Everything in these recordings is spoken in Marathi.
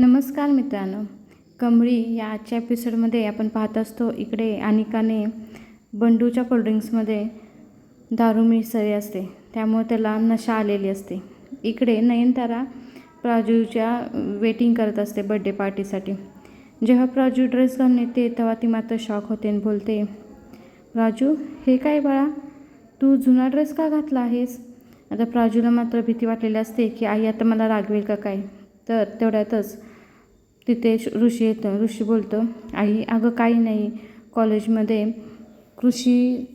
नमस्कार मित्रांनो. कमळी या आजच्या एपिसोडमध्ये आपण पाहत असतो इकडे अनिकाने बंडूच्या कोल्ड्रिंक्समध्ये दारू मिसळी असते. त्यामुळे त्याला नशा आलेली असते. इकडे नयनतारा प्राजूच्या वेटिंग करत असते बड्डे पार्टीसाठी जेव्हा प्राजू ड्रेस घालून येते तेव्हा ती मात्र शॉक होते आणि बोलते राजू हे काय बाळा? तू जुना ड्रेस का घातला आहेस? आता प्राजूला मात्र भीती वाटलेली असते की आई आता मला रागवेल का काय? तर तेवढ्यातच तिथे श- ऋषी येतं. ऋषी बोलतो आई अगं काही नाही. कॉलेजमध्ये कृषी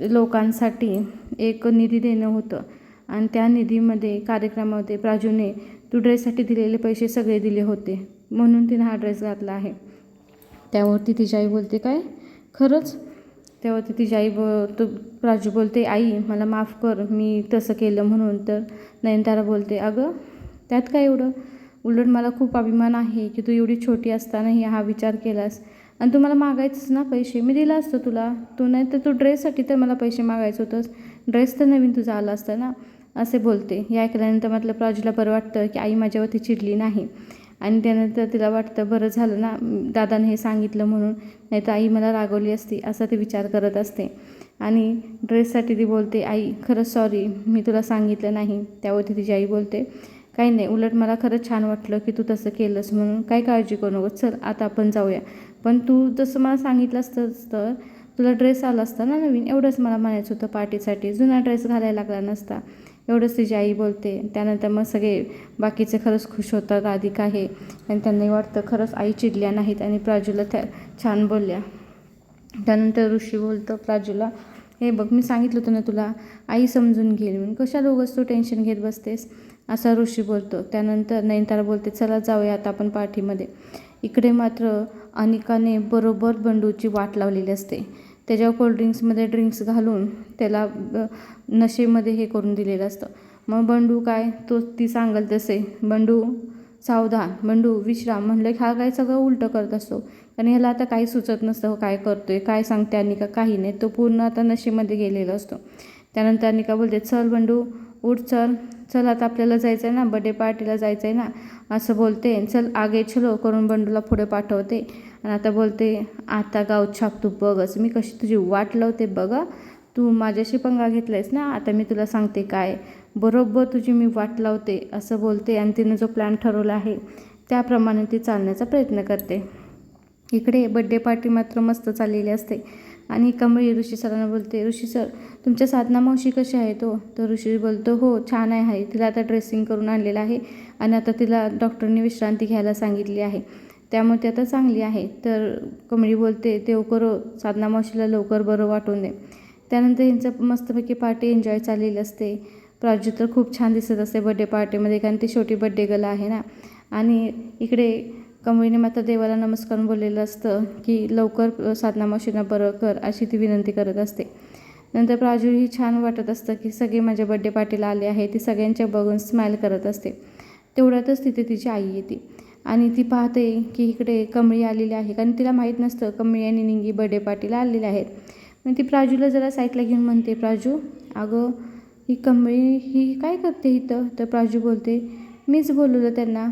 लोकांसाठी एक निधी देणं होतं. आणि त्या निधीमध्ये कार्यक्रमामध्ये प्राजूने तू ड्रेससाठी दिलेले पैसे सगळे दिले होते. म्हणून तिनं हा ड्रेस घातला आहे. त्यावरती तिची आई बोलते काय? खरंच? त्यावरती तिची आई ब तो प्राजू बोलते आई मला माफ कर. मी तसं केलं म्हणून. तर नयनतारा बोलते अगं त्यात काय एवढं? उलट मला खूप अभिमान आहे की तू एवढी छोटी असतानाही हा विचार केलास. आणि तू मला मागायचंच ना पैसे? मी दिला असतं तुला. तू नाही तर तू ड्रेससाठी तर मला पैसे मागायचं होतंस. ड्रेस तर नवीन तुझा आला असता ना? असे बोलते. हे ऐकल्यानंतर म्हटलं प्राजूला बरं वाटतं की आई माझ्यावरती चिडली नाही. आणि त्यानंतर तिला वाटतं बरं झालं ना दादाने हे सांगितलं म्हणून. नाही तर आई मला रागवली असती असा ती विचार करत असते. आणि ड्रेससाठी ती बोलते आई खरंच सॉरी मी तुला सांगितलं नाही. त्यावरती तिची आई बोलते काही नाही उलट मला खरंच छान वाटलं की तू तसं केलंस म्हणून काय काळजी करू नको चल आता आपण जाऊया. पण तू जसं मला सांगितलं असतंच तर तुला ड्रेस आला असता ना नवीन? एवढंच मला म्हणायचं होतं पार्टीसाठी. जुना ड्रेस घालायला लागला नसता. एवढंच तिची आई बोलते. त्यानंतर मग सगळे बाकीचे खरंच खुश होतात राधिका हे. आणि त्यांनाही वाटतं खरंच आई चिडल्या नाहीत आणि प्राजूला त्या छान बोलल्या. त्यानंतर ऋषी बोलतं प्राजूला हे बघ मी सांगितलं होतं ना तुला आई समजून घेईल म्हणून. कशा उगाच तू टेन्शन घेत बसतेस? असा ऋषी बोलतो. त्यानंतर नयनतारा बोलते चला जाऊया आता आपण पार्टीमध्ये इकडे मात्र अनिकाने बरोबर बंडूची वाट लावलेली असते. त्याच्या कोल्ड्रिंक्समध्ये ड्रिंक्स घालून त्याला नशेमध्ये हे करून दिलेलं असतं. मग बंडू काय? तो ती सांगल तसे बंडू सावधान. बंडू विश्राम. म्हणलं हा काय सगळं उलटं करत असतो? कारण ह्याला आता काही सुचत नसतं काय काय करतोय? काय सांगते अनिका? काही नाही. तो पूर्ण आता नशेमध्ये गेलेला असतो. त्यानंतर अनिका बोलते चल बंडू उठ चल. चल आता आपल्याला जायचं आहे ना बड्डे पार्टीला जायचं आहे ना असं बोलते. चल आगे चलो करून बंडूला पुढे पाठवते. आणि आता बोलते आता गाव छाप तू बघच मी कशी तुझी वाट लावते बघा तू माझ्याशी पंगा घेतलायस ना आता मी तुला सांगते काय. बरोबर तुझी मी वाट लावते असं बोलते. आणि तिने जो प्लॅन ठरवला आहे त्याप्रमाणे ती चालण्याचा प्रयत्न करते. इकडे बड्डे पार्टी मात्र मस्त चाललेली असते. आणि कमळी ऋषी सरांना बोलते ऋषी सर तुमच्या साधना मावशी कशी आहे तो हो? तर ऋषी बोलतो हो छान आहे आहे. तिला आता ड्रेसिंग करून आणलेलं आहे आणि आता तिला डॉक्टरने विश्रांती घ्यायला सांगितली आहे. त्यामुळे ती आता चांगली आहे. तर कमळी बोलते देव करो साधना मावशीला लवकर बरं वाटून दे. त्यानंतर यांचं मस्तपैकी पार्टी एन्जॉय चाललेली असते. प्राजू तर खूप छान दिसत असते बड्डे पार्टीमध्ये कारण ती छोटी बड्डे गला आहे ना. आणि इकडे कमळीने मात्र देवाला नमस्कार बोललेलं असतं की लवकर साधना मावशींना बरं कर अशी ती विनंती करत असते. नंतर प्राजूही छान वाटत असतं की सगळे माझ्या बड्डे पार्टीला आले आहे ती सगळ्यांच्या बघून स्माईल करत असते. तेवढ्यातच तिथे तिची आई येते आणि ती पाहते की इकडे कमळी आलेली आहे. कारण तिला माहीत नसतं कमळी आणि निंगी बड्डे पार्टीला आलेल्या आहेत. मग ती प्राजूला जरा साईटला घेऊन म्हणते प्राजू अगं ही कमळी ही काय करते इथं? तर प्राजू बोलते मीच बोलवलं त्यांना.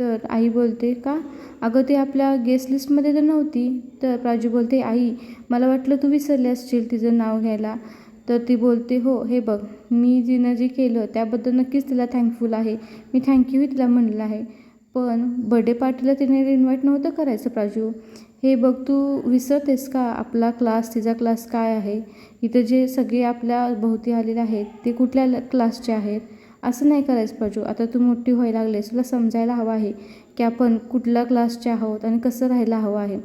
तर आई बोलते का? अगं ते आपल्या गेस्ट लिस्टमध्ये तर नव्हती. तर प्राजू बोलते आई मला वाटलं तू विसरली असशील तिचं नाव घ्यायला. तर ती बोलते हो हे बघ मी जिनं जे केलं त्याबद्दल नक्कीच तिला थँकफुल आहे. मी थँक्यूही तिला म्हणलं आहे. पण बड्डे पार्टीला तिने इन्व्हाइट नव्हतं करायचं प्राजू. हे बघ तू विसरतेस का? आपला क्लास तिचा क्लास काय आहे? इथं जे सगळे आपल्या भोवती आलेले आहेत ते कुठल्या ल- क्लासचे आहेत? असं नाही करायचं पाहिजे. आता तू मोठी व्हायला लागलेस तुला समजायला हवं आहे की आपण कुठल्या क्लासचे आहोत आणि कसं राहायला हवं आहे.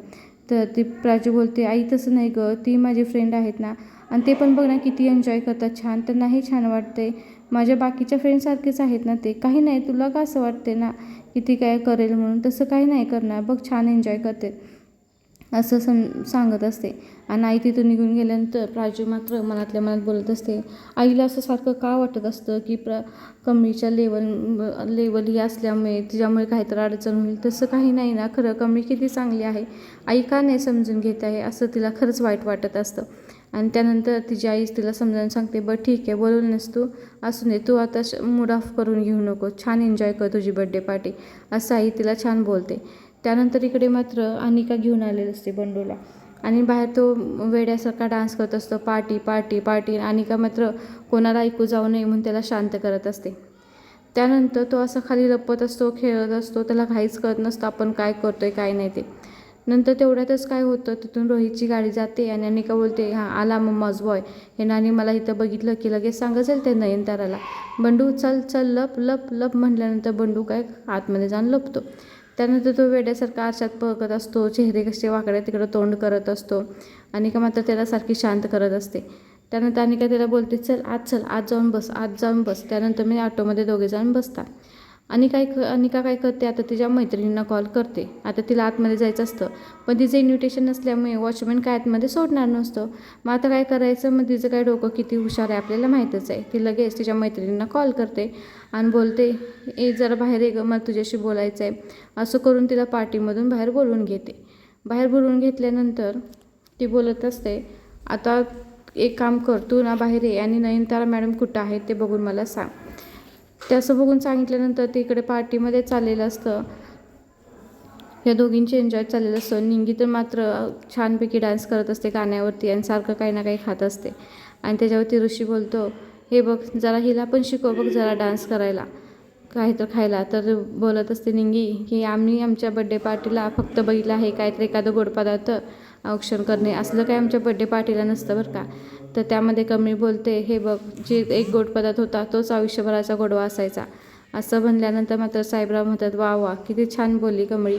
तर ती प्राची बोलते आई तसं नाही गं. ती माझी फ्रेंड आहेत ना. आणि ते पण बघ ना किती एन्जॉय करतात. छान त्यांनाही छान वाटते माझ्या बाकीच्या फ्रेंडसारखेच आहेत ना ते. काही नाही तुला का असं वाटते ना की ती काय करेल म्हणून? तसं काही नाही करणार. बघ छान एन्जॉय करते. असं सम सांगत असते. आणि आई तिथून निघून गेल्यानंतर प्राजू मात्र मनातल्या मनात बोलत असते आईला असं सारखं का वाटत असतं की प्र कमीच्या लेवल लेवल ही असल्यामुळे तिच्यामुळे काहीतरी अडचण होईल? तसं काही नाही ना. खरं कमी किती चांगली आहे? आई का नाही समजून घेत आहे? असं तिला खरंच वाईट वाटत असतं. आणि त्यानंतर तिची आई तिला समजावून सांगते बरं ठीक आहे बोलून नस तू. असू दे तू आता मूड ऑफ करून घेऊ नको. छान एन्जॉय कर तुझी बड्डे पार्टी असं आई तिला छान बोलते. त्यानंतर इकडे मात्र अनिका घेऊन आलेली असते बंडूला. आणि बाहेर तो वेड्यासारखा डान्स करत असतो पार्टी पार्टी पार्टी. अनिका मात्र कोणाला ऐकू जाऊ नये म्हणून त्याला शांत करत असते. त्यानंतर तो असा खाली लपत असतो खेळत असतो त्याला काहीच कळत नसतं आपण काय करतोय काय नाही ते. नंतर तेवढ्यातच काय होतं तिथून रोहितची गाडी जाते आणि अनिका बोलते हां आला मम्माज बॉय हे नानी मला इथं बघितलं की लगेच सांगत जाईल ते नयनताराला. बंडू चल चल लप लप लप म्हटल्यानंतर बंडू काय आतमध्ये जाऊन लपतो. त्यानंतर तो वेड्यासारखा आरशात बघत असतो चेहरे कसे वाकडे तिकडं तोंड करत असतो अनिका मात्र त्याला सारखी शांत करत असते. त्यानंतर अनिका त्याला बोलते चल आज चल आज जाऊन बस आज जाऊन बस. त्यानंतर मी ऑटोमध्ये दोघे जाऊन बसतात. आणि काय क अनिका काय करते? आता तिच्या मैत्रिणींना कॉल करते. आता तिला आतमध्ये जायचं असतं. पण तिचं इन्व्हिटेशन नसल्यामुळे वॉचमॅन काय आतमध्ये सोडणार नसतं. मग आता काय करायचं? मग तिचं काय डोकं किती हुशार आहे आपल्याला माहीतच आहे. ती लगेच तिच्या मैत्रिणींना कॉल करते आणि बोलते ए जरा बाहेर ये गं मला तुझ्याशी बोलायचं आहे असं करून तिला पार्टीमधून बाहेर बोलवून घेते. बाहेर बोलवून घेतल्यानंतर ती बोलत असते आता एक काम कर तू ना बाहेर ये आणि नयनतारा मॅडम कुठं आहेत ते बघून मला सांग. ते असं बघून सांगितल्यानंतर ते इकडे पार्टीमध्ये चाललेलं असतं. या दोघींचे एन्जॉय चाललेलं असतं. निंगी तर मात्र छानपैकी डान्स करत असते गाण्यावरती आणि सारखं काही ना काही खात असते. आणि त्याच्यावरती ऋषी बोलतो हे बघ जरा हिला पण शिकव बघ जरा डान्स करायला. काही तर खायला. तर बोलत असते निंगी की आम्ही आमच्या बड्डे पार्टीला फक्त बघितलं आहे काहीतरी एखादं गोड पदार्थ. औक्षण करणे असलं काय आमच्या बड्डे पार्टीला नसतं बरं का. तर त्यामध्ये कमी बोलते हे बघ जे एक गोड पदार्थ होता तोच आयुष्यभराचा गोडवा असायचा. असं म्हणल्यानंतर मात्र साहेबराव म्हणतात वा वा किती छान बोलली कमळी.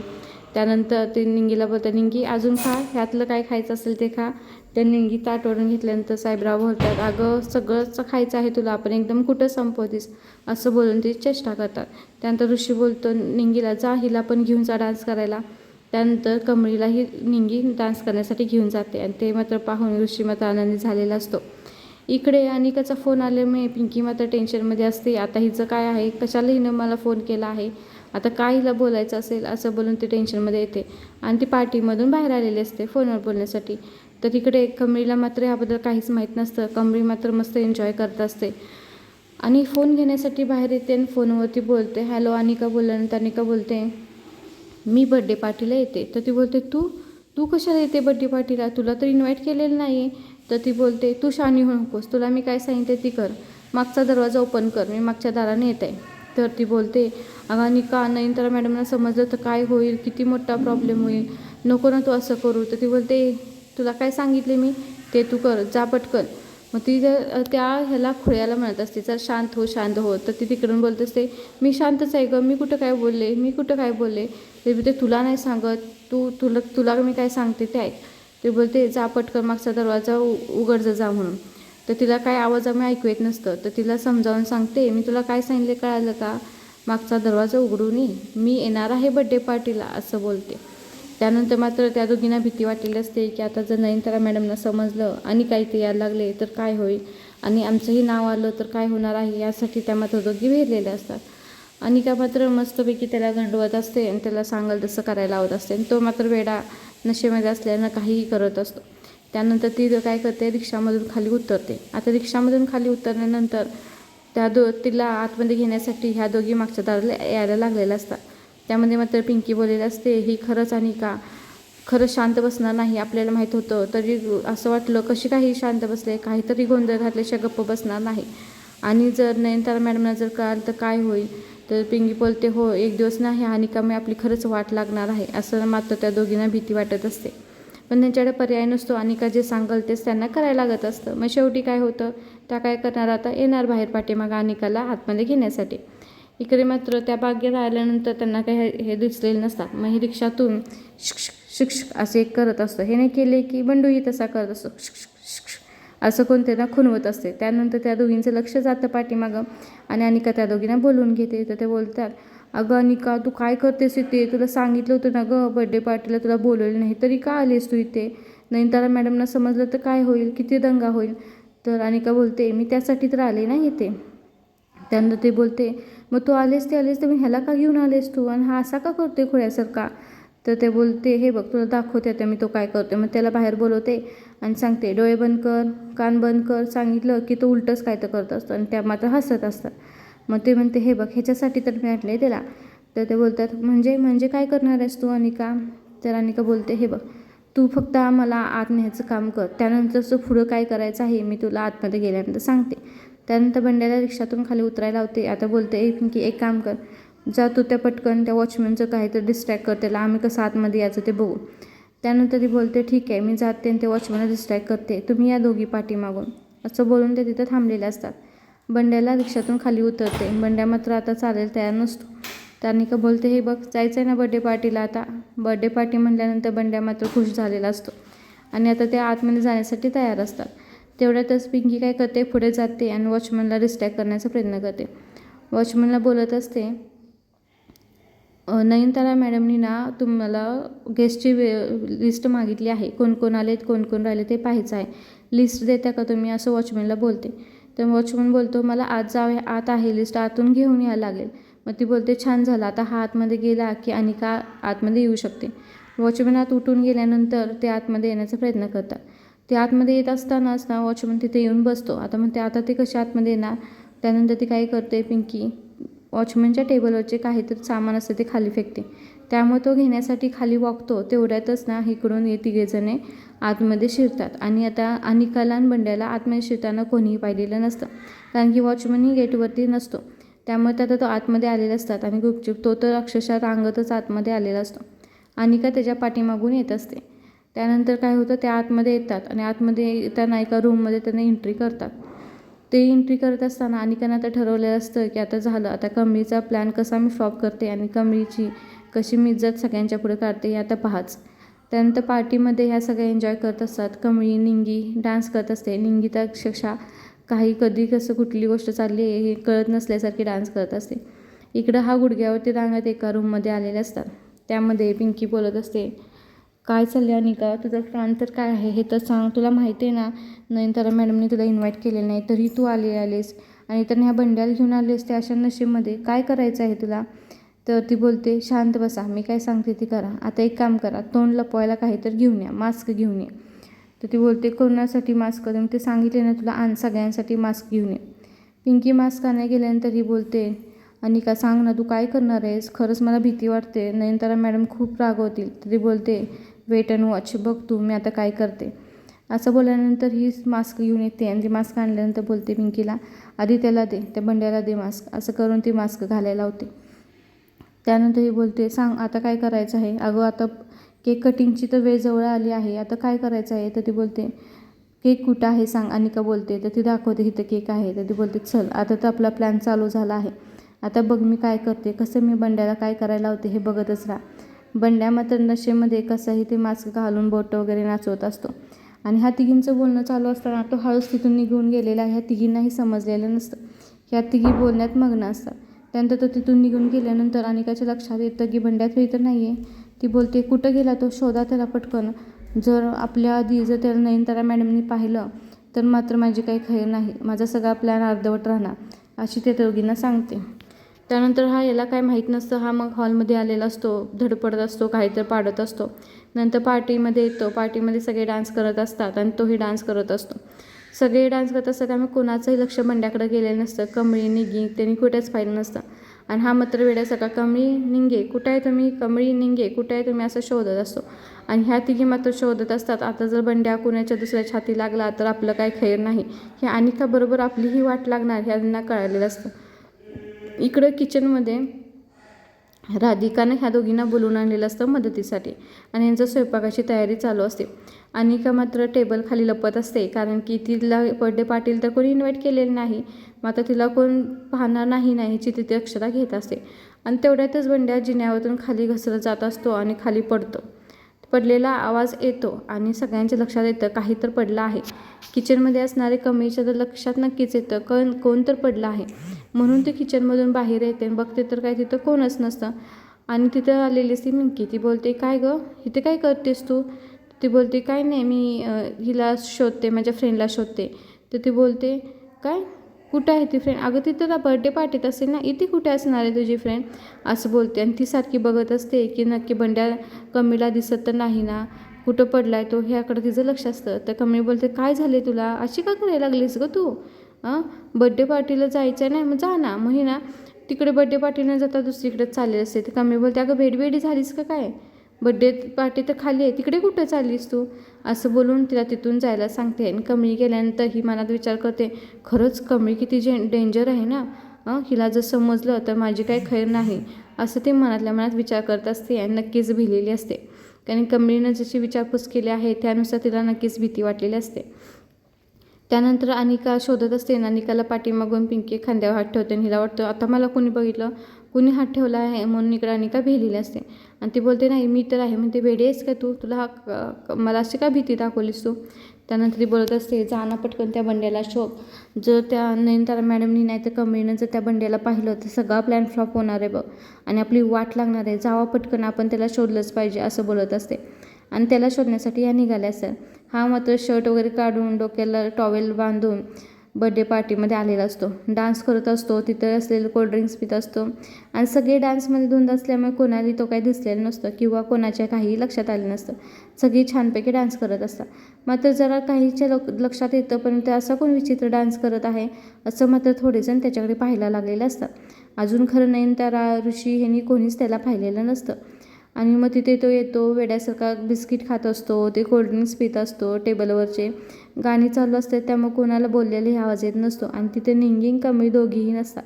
त्यानंतर ते निंगीला बोलतात निंगी अजून खा ह्यातलं काय खायचं असेल ते खा. त्या निंगी ताटवरून घेतल्यानंतर साहेबराव बोलतात अगं सगळंच खायचं आहे तुला आपण एकदम कुठं संपवतीस? असं बोलून ती चेष्टा करतात. त्यानंतर ऋषी बोलतो निंगीला जा हिला पण घेऊन जा डान्स करायला. त्यानंतर कमळीलाही निंगी डान्स करण्यासाठी घेऊन जाते आणि ते मात्र पाहून ऋषी मात्र आनंदी झालेला असतो. इकडे अनिकाचा फोन आल्यामुळे पिंकी मात्र टेन्शनमध्ये असते आता हिचं काय आहे? कशाला हिनं मला फोन केला आहे. आता काय हिला बोलायचं असेल? असं बोलून ती टेन्शनमध्ये येते. आणि ती पार्टीमधून बाहेर आलेली असते फोनवर बोलण्यासाठी. तर तिकडे कमळीला मात्र ह्याबद्दल काहीच माहीत नसतं. कमळी मात्र मस्त एन्जॉय करत असते. आणि फोन घेण्यासाठी बाहेर येते आणि फोनवरती बोलते. हॅलो अनिका बोलल्यानंतर अनिका बोलते मी बड्डे पार्टीला येते. तर ती बोलते तू तू कशाला येते बड्डे पार्टीला तुला तर इन्व्हाइट केलेलं नाही आहे तर ती बोलते तू शानी होऊ नकोस. तुला मी काय सांगते ती कर. मागचा दरवाजा ओपन कर. मी मागच्या दाराने येत. आहे तर ती बोलते अगं निका नयनतारा मॅडमना समजलं तर काय होईल? किती मोठा प्रॉब्लेम होईल? नको ना तू असं करू. तर ती बोलते तुला काय सांगितले मी? ते तू कर. जा पटकन. मग ती जर त्या ह्याला खुळ्याला म्हणत असते जर शांत हो शांत हो. तर ती तिकडून बोलत असते मी शांतच आहे गं मी कुठं काय बोलले मी कुठं काय बोलले? ते बोलते तुला नाही सांगत तू तुला तुला मी काय सांगते ते ऐक. ते बोलते जा पटकन मागचा दरवाजा उ उघड जा म्हणून. तर तिला काय आवाज आम्ही ऐकू येत नसतं. तर तिला समजावून सांगते मी तुला काय सांगितले कळालं का? मागचा दरवाजा उघडून ये मी येणार आहे बड्डे पार्टीला असं बोलते. त्यानंतर मात्र त्या दोघींना भीती वाटलेली असते की आता जर नयनतारा मॅडमना समजलं आणि काही ते यायला लागले तर काय होईल? आणि आमचंही नाव आलं तर काय होणार आहे यासाठी त्या मात्र दोघी भेटलेल्या असतात. अनिका मात्र मस्तपैकी त्याला गंडवत असते आणि त्याला सांगल तसं करायला लावत असते. आणि तो मात्र वेडा नशेमध्ये असल्यानं काहीही करत असतो. त्यानंतर ती काय करते रिक्षामधून खाली उतरते. आता रिक्षामधून खाली उतरल्यानंतर त्या दो तिला आतमध्ये घेण्यासाठी ह्या दोघी मागच्या दाराला यायला लागलेल्या असतात. त्यामध्ये मात्र पिंकी बोललेली असते ही खरंच आणि का? खरंच शांत बसणार नाही आपल्याला माहीत होतं. तरी असं वाटलं कशी काही शांत बसले? काहीतरी गोंधळ घातल्याशिवाय गप्प बसणार नाही. आणि जर नयनतारा मॅडमना जर कळालं तर काय होईल? तर पिंकी बोलते हो एक दिवस नाही आणि का मी आपली खरंच वाट लागणार आहे. असं मात्र त्या दोघींना भीती वाटत असते. पण त्यांच्याकडे पर्याय नसतो आणि का जे सांगाल तेच त्यांना करायला लागत असतं. मग शेवटी काय होतं? त्या काय करणार? आता येणार बाहेर पाठीमागं अनिकाला आतमध्ये घेण्यासाठी. इकडे मात्र त्या बागेत आल्यानंतर त्यांना काही हे- दिसलेलं नसतात. मग ही रिक्षातून शिक्ष शिक असे करत असतं. हे नाही केले की बंडूही तसा करत असतो. शिक असं कोण त्यांना खुनवत असते. त्यानंतर त्या दोघींचं लक्ष जातं पाठीमागं आणि अनिका त्या दोघींना बोलवून घेते. तर ते बोलतात अगं अनिका तू काय करतेस इथे? तुला सांगितलं होतं ना गं बड्डे पार्टीला तुला बोलवलं नाही. तरी का आलीस तू इथे? नयनतारा मॅडमना समजलं तर काय होईल? किती दंगा होईल? तर अनिका बोलते मी त्यासाठी तर आले ना इथे. त्यानंतर ते बोलते मग तू आलेस ते आलेस तर मी ह्याला का घेऊन आलेस तू? आणि हा असा का करते खुळ्यासारखा? तर ते बोलते हे बघ तुला दाखवते आता मी तो काय करतो मग त्याला बाहेर बोलवते आणि सांगते डोळे बंद कर कान बंद कर. सांगितलं की तो उलटंच काय तर करत असतो आणि त्या मात्र हसत असतात. मग ते म्हणते हे बघ ह्याच्यासाठी तर मी आणले त्याला. तर ते बोलतात म्हणजे म्हणजे काय करणार आहेस तू अनिका? तर अनिका बोलते हे बघ तू फक्त मला आत न्यायचं काम कर. त्यानंतरचं पुढं काय करायचं आहे मी तुला आतमध्ये गेल्यानंतर सांगते. त्यानंतर बंड्याला रिक्षातून खाली उतरायला होते आता बोलते एक की एक काम कर. जा तू त्या पटकन त्या वॉचमॅनचं काहीतरी डिस्ट्रॅक्ट कर. त्याला आम्ही कसं आतमध्ये यायचं ते बघू. त्यानंतर ती बोलते ठीक आहे मी जाते आणि ते वॉचमॅनला डिस्ट्रॅक्ट करते. तुम्ही या दोघी पाठीमागून. असं बोलून ते तिथं थांबलेले असतात. बंड्याला रिक्षातून खाली उतरते. बंड्या मात्र आता चालेल तयार नसतो. त्याने का बोलते हे बघ जायचं आहे ना बड्डे पार्टीला आता. बड्डे पार्टी म्हटल्यानंतर बंड्या मात्र खुश झालेला असतो. आणि आता ते आतमध्ये जाण्यासाठी तयार असतात. तेवढ्यातच पिंकी काय करते पुढे जाते आणि वॉचमनला डिस्ट्रॅक्ट करण्याचा प्रयत्न करते. वॉचमनला बोलत असते नयनतारा मॅडमनी ना तुम्हाला गेस्टची वे लिस्ट मागितली आहे. कोण कोण आले कोण कोण राहिले ते पाहायचं आहे. लिस्ट देता का तुम्ही? असं वॉचमॅनला बोलते. तर वॉचमन बोलतो मला आत जावे आत आहे लिस्ट आतून घेऊन यायला लागेल. मग ती बोलते छान झालं आता हा आतमध्ये गेला की आणि का आतमध्ये येऊ शकते. वॉचमन आत उठून गेल्यानंतर ते आतमध्ये येण्याचा प्रयत्न करतात. ते आतमध्ये येत असतानाच ना वॉचमन तिथे येऊन बसतो. आता म्हणते आता ते कसे आतमध्ये येणार? त्यानंतर ती काय करते पिंकी वॉचमनच्या टेबलवरचे काहीतरी सामान असते ते खाली फेकते. त्यामुळे तो घेण्यासाठी खाली वागतो. तेवढ्यातच ना इकडून ये तिघेजणे आतमध्ये शिरतात. आणि आता अनिकाला आणि बंड्याला आतमध्ये शिरताना कोणीही पाहिलेलं नसतं. कारण की वॉचमनही गेटवरती नसतो. त्यामुळे त्यात तो आतमध्ये आलेला असतात. आणि गुपचूप तो तर अक्षरशः रांगतच आतमध्ये आलेला असतो. अनिका त्याच्या पाठीमागून येत असते. त्यानंतर काय होतं त्या आतमध्ये येतात आणि आतमध्ये येताना एका रूममध्ये त्यांना एंट्री करतात. ते एंट्री करत असताना अनिकानं आता ठरवलेलं असतं की आता झालं आता कमळीचा प्लॅन कसा मी फ्लॉप करते आणि कमळीची कशी मी इज्जत सगळ्यांच्या पुढे काढते हे आता पाहाच. त्यानंतर पार्टीमध्ये ह्या सगळ्या एन्जॉय करत असतात. कमळी निंगी डान्स करत असते. निंगी तर अक्षरशः काही कधी कसं कुठली गोष्ट चालली आहे हे कळत नसल्यासारखी डान्स करत असते. इकडं हा गुडघ्यावरती रांगत एका रूममध्ये आलेले असतात. त्यामध्ये पिंकी बोलत असते काय चाललं अनिका? तुझं प्लॅन तर काय आहे? हे तर सांग. तुला माहिती आहे ना नयनतारा मॅडमने तुला इन्व्हाइट केलेलं नाही तरी तू आली आलीस. आणि तर ह्या बंड्याला घेऊन आलीस ते अशा नशेमध्ये. काय करायचं आहे तुला? तर ती बोलते शांत बसा. मी काय सांगते ती करा. आता एक काम करा. तोंड लपवायला काहीतरी घेऊन या. मास्क घेऊन ये. तर ती बोलते कोणासाठी मास्क मी ते सांगितले ना तुला. आण सगळ्यांसाठी मास्क घेऊन ये. पिंकी मास्क आणायला गेल्यानंतर ही बोलते अनिका सांग ना तू काय करणार आहेस? खरंच मला भीती वाटते. नयनतारा मॅडम खूप रागवतील. तरी बोलते वेट अँड वॉच बघ तू मी आता काय करते. असं बोलल्यानंतर ही मास्क घेऊन येते आणि ती मास्क आणल्यानंतर बोलते पिंकीला आधी त्याला दे त्या बंड्याला दे मास्क असं करून ती मास्क घालायला होते त्यानंतर ही बोलते सांग आता काय करायचं आहे? अगं आता केक कटिंगची तर वेळ जवळ आली आहे आता काय करायचं आहे? तर ती बोलते केक कुठं आहे सांग अनिका बोलते तर ती दाखवते इथं केक आहे. तर ती बोलते चल आता तर आपला प्लॅन चालू झाला आहे. आता बघ मी काय करते कसं मी बंड्याला काय करायला होते हे बघतच राहा. बंड्या मात्र नशेमध्ये कसंही ते मास्क घालून बोटं वगैरे नाचवत असतो. आणि ह्या तिघींचं बोलणं चालू असताना तो हळूच तिथून निघून गेलेला ह्या तिघींनाही समजलेलं नसतं. ह्या तिघी बोलण्यात मग्न असतात. त्यानंतर तो तिथून निघून गेल्यानंतर अनिकाच्या लक्षात येतं की बंड्या तर नाही आहे ती बोलते कुठं गेला तो? शोधा त्याला पटकन. जर आपल्या आधी जर त्याला नयनतारा मॅडमनी पाहिलं तर मात्र माझी काही खैर नाही. माझा सगळा प्लॅन अर्धवट राहणार अशी ते दोघींना सांगते. त्यानंतर हा याला काय माहीत नसतं हा मग हॉलमध्ये आलेला असतो धडपडत असतो काहीतरी पाडत असतो. नंतर पार्टीमध्ये येतो पार्टीमध्ये सगळे डान्स करत असतात आणि तोही डान्स करत असतो. सगळे डान्स करत असतात त्यामुळे कोणाचंही लक्ष बंड्याकडे गेलेलं नसतं. कमळी निगी त्यांनी कुठेच पाहिलं नसतं. आणि हा मात्र वेड्या सगळा कमळी निंगे कुठे आहे तुम्ही कमळी निंगे कुठे आहे तुम्ही असं शोधत असतो. आणि ह्या तिघी मात्र शोधत असतात आता जर बंड्या कुणाच्या दुसऱ्या छाती लागला तर आपलं काय खैर नाही. हे अनिकाबरोबर आपलीही वाट लागणार ह्यांना कळालेलं असतं. इकडं किचनमध्ये राधिकानं ह्या दोघींना बोलून आणलेलं असतं मदतीसाठी. आणि यांचं स्वयंपाकाची तयारी चालू असते. अनिका मात्र टेबल खाली लपत असते. कारण की तिला बड्डे पाटील तर कोणी इन्व्हाइट केलेलं नाही. मात्र तिला कोण पाहणार नाही नाहीची ह्याची तिथे अक्षता घेत असते. आणि तेवढ्यातच बंड्या जिन्यावरून खाली घसरत जात असतो आणि खाली पडतो. पडलेला आवाज येतो आणि सगळ्यांच्या लक्षात येतं काही तर पडलं आहे. किचनमध्ये असणारे कमीच्या तर लक्षात नक्कीच येतं. कोण कोण तर पडलं आहे. म्हणून ते किचनमधून बाहेर येते आणि बघते तर काय तिथं कोणच नसतं. आणि तिथं आलेली असते मिंकी ती बोलते काय गं? इथे काय करतेस तू? ती बोलते काय नाही मी हिला शोधते माझ्या फ्रेंडला शोधते. तर ती बोलते काय? कुठं आहे ती फ्रेंड अगं ती ना बर्थडे पार्टीत असेल ना? इथे कुठे असणार आहे तुझी फ्रेंड असं बोलते आणि ती सारखी बघत असते की नक्की बंड्या कमीला दिसत तर नाही ना? कुठं पडला आहे तो? ह्याकडं तिचं लक्ष असतं. तर कमी बोलते काय झाले तुला? अशी का करायला लागलीस गं तू? बड्डे पार्टीला जायचं आहे नाही मग जा ना. मग हे ना तिकडे बड्डे पार्टी न जाता दुसरीकडे चालली असते. तर कमी बोलते अगं भेडबेडी झालीस का काय? बड्डे पार्टी तर खाली आहे. तिकडे कुठं चाललीस तू? असं बोलून तिला तिथून जायला सांगते. आणि कमळी गेल्यानंतर ही मनात विचार करते खरंच कमळी किती जे डेंजर आहे ना? हं? हिला जर समजलं तर माझी काही खैर नाही. असं ते मनातल्या मनात विचार करत असते आणि नक्कीच भिलेली असते. कारण कमळीनं जशी विचारपूस केली आहे त्यानुसार तिला नक्कीच भीती वाटलेली असते. त्यानंतर अनिका शोधत असते ना अनिकाला पाठीमागून पिंकी खांद्यावर हात ठेवते आणि हिला वाटतं आता मला कोणी बघितलं कुणी हात ठेवला आहे? म्हणून इकडे अनिका भिलेली असते. आणि ती बोलते नाही मी तर आहे. म्हणते भेडी आहेस का तू? तुला हा मला अशी का भीती दाखवलीस तू? त्यानंतर ती बोलत असते जाणं पटकन त्या बंड्याला शोभ जर त्या नयनतारा मॅडमनी नाही तर कमळीनं जर त्या बंड्याला पाहिलं तर सगळा प्लॅन फ्लॉप होणार आहे बघ. आणि आपली वाट लागणार आहे. जावा पटकन आपण त्याला शोधलंच पाहिजे असं बोलत असते. आणि त्याला शोधण्यासाठी या निघाल्या असतात हा मात्र शर्ट वगैरे काढून डोक्याला टॉवेल बांधून बड्डे पार्टीमध्ये आलेला असतो. डान्स करत असतो तिथं असलेले कोल्ड्रिंक्स पित असतो. आणि सगळे डान्समध्ये धुंद असल्यामुळे कोणालाही तो काही दिसलेला नसतो किंवा कोणाच्या काहीही लक्षात आलं नसतं. सगळी छानपैकी डान्स करत असतात. मात्र जरा काहीच्या लक लक्षात येतं पण ते असा कोण विचित्र डान्स करत आहे असं मात्र थोडेजण त्याच्याकडे पाहायला लागलेलं असतात. अजून खरं नयनतारा ऋषी ह्यांनी कोणीच त्याला पाहिलेलं नसतं. आणि मग तिथे तो येतो वेड्यासारखा बिस्किट खात असतो ते कोल्ड्रिंक्स पित असतो टेबलवरचे. गाणी चालू असतात त्यामुळे कोणाला बोललेलाही आवाज येत नसतो आणि तिथे निंगिंग कमी दोघीही नसतात.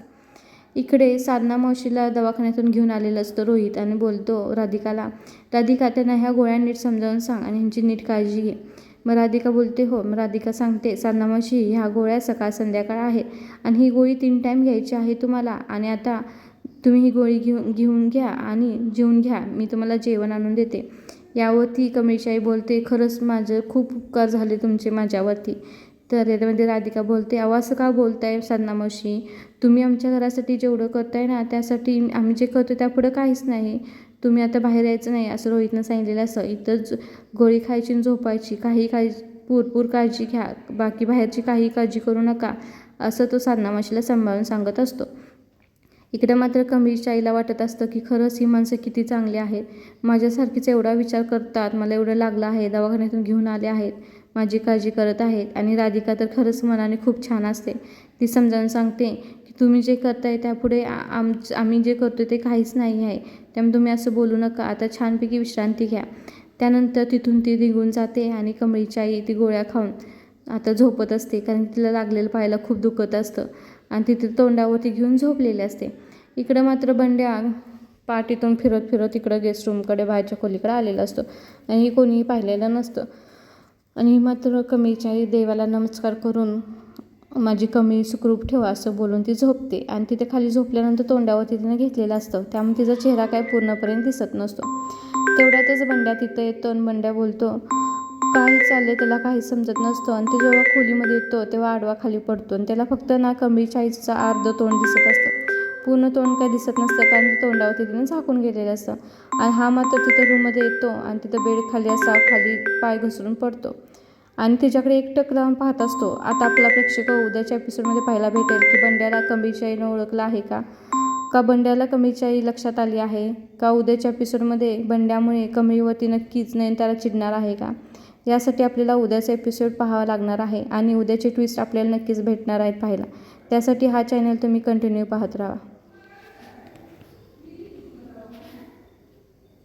इकडे साधना मावशीला दवाखान्यातून घेऊन आलेलं असतो रोहित आणि बोलतो राधिकाला राधिका त्यांना ह्या गोळ्या नीट समजावून सांग आणि ह्यांची नीट काळजी घे. मग राधिका बोलते हो. मग राधिका सांगते साधना मावशी ह्या गोळ्या सकाळ संध्याकाळ आहे आणि ही गोळी तीन टाईम घ्यायची आहे तुम्हाला आणि आता तुम्ही ही गोळी घेऊन घेऊन घ्या आणि जेवून घ्या. मी तुम्हाला जेवण आणून देते. यावरती कमळीशाई बोलते खरंच माझं खूप उपकार झाले तुमचे माझ्यावरती. तर याच्यामध्ये राधिका बोलते अहो असं का बोलताय साधना मावशी? तुम्ही आमच्या घरासाठी जेवढं करताय ना त्यासाठी आम्ही जे करतो त्यापुढं काहीच नाही. तुम्ही आता बाहेर यायचं नाही असं रोहितनं सांगितलेलं असं. इथंच गोळी खायची आणि झोपायची. काही काही पुरपूर काळजी घ्या. बाकी बाहेरची काही काळजी करू नका असं तो साधना मावशीला सांभाळून सांगत असतो. इकडे मात्र कमळीच्या आईला वाटत असतं की खरंच ही माणसं किती चांगली आहेत. माझ्यासारखीच एवढा विचार करतात. मला एवढं लागलं आहे. दवाखान्यातून घेऊन आले आहेत. माझी काळजी करत आहेत. आणि राधिका तर खरंच मनाने खूप छान असते. ती समजावून सांगते की तुम्ही जे करताय त्यापुढे आम आम्ही जे करतो ते काहीच नाही आहे. त्यामुळे तुम्ही असं बोलू नका. आता छानपैकी विश्रांती घ्या. त्यानंतर तिथून ती निघून जाते आणि कमळीची आई ती गोळ्या खाऊन आता झोपत असते. कारण तिला लागलेलं पाहायला खूप दुखत असतं. आणि तिथे तोंडावरती घेऊन झोपलेली असते. इकडं मात्र बंड्या पाठीतून फिरत फिरत इकडं गेस्ट रूमकडे बाहेरच्या खोलीकडे आलेला असतो. आणि हे कोणीही पाहिलेलं नसतं. आणि मात्र कमीच्या देवाला नमस्कार करून माझी कमी सुखरूप ठेवा असं बोलून ती झोपते. आणि तिथे खाली झोपल्यानंतर तोंडावरती तिनं घेतलेलं असतं. त्यामुळे तिचा चेहरा काय पूर्णपर्यंत दिसत नसतो. तेवढ्यातच बंड्या तिथं येतो आणि बंड्या बोलतो काय चाललंय त्याला काही समजत नसतं. आणि ते जेव्हा खोलीमध्ये येतो तेव्हा आडवा खाली पडतो. आणि त्याला फक्त ना कमळीच्या आईचं अर्ध तोंड दिसत असतं. पूर्ण तोंड काही दिसत नसतं कारण ते तोंडावरती तिने झाकून गेलेलं असतं. आणि हा मात्र तिथं रूममध्ये येतो आणि तिथं बेड खाली असा खाली पाय घसरून पडतो. आणि त्याच्याकडे एकटक लावून पाहत असतो. आता आपला प्रेक्षक उद्याच्या एपिसोडमध्ये पाहायला भेटेल की बंड्याला कमळीच्या आईनं ओळखलं आहे का? का बंड्याला कमळीची आई लक्षात आली आहे? का उद्याच्या एपिसोडमध्ये बंड्यामुळे कमळीवरती नक्कीच नयनतारा चिडणार आहे का? यासाठी आपल्याला उद्याचा एपिसोड पाहावा लागणार आहे आणि उद्याचे ट्विस्ट आपल्याला नक्कीच भेटणार आहेत पाहायला. त्यासाठी हा चॅनल तुम्ही कंटिन्यू पाहत राहा.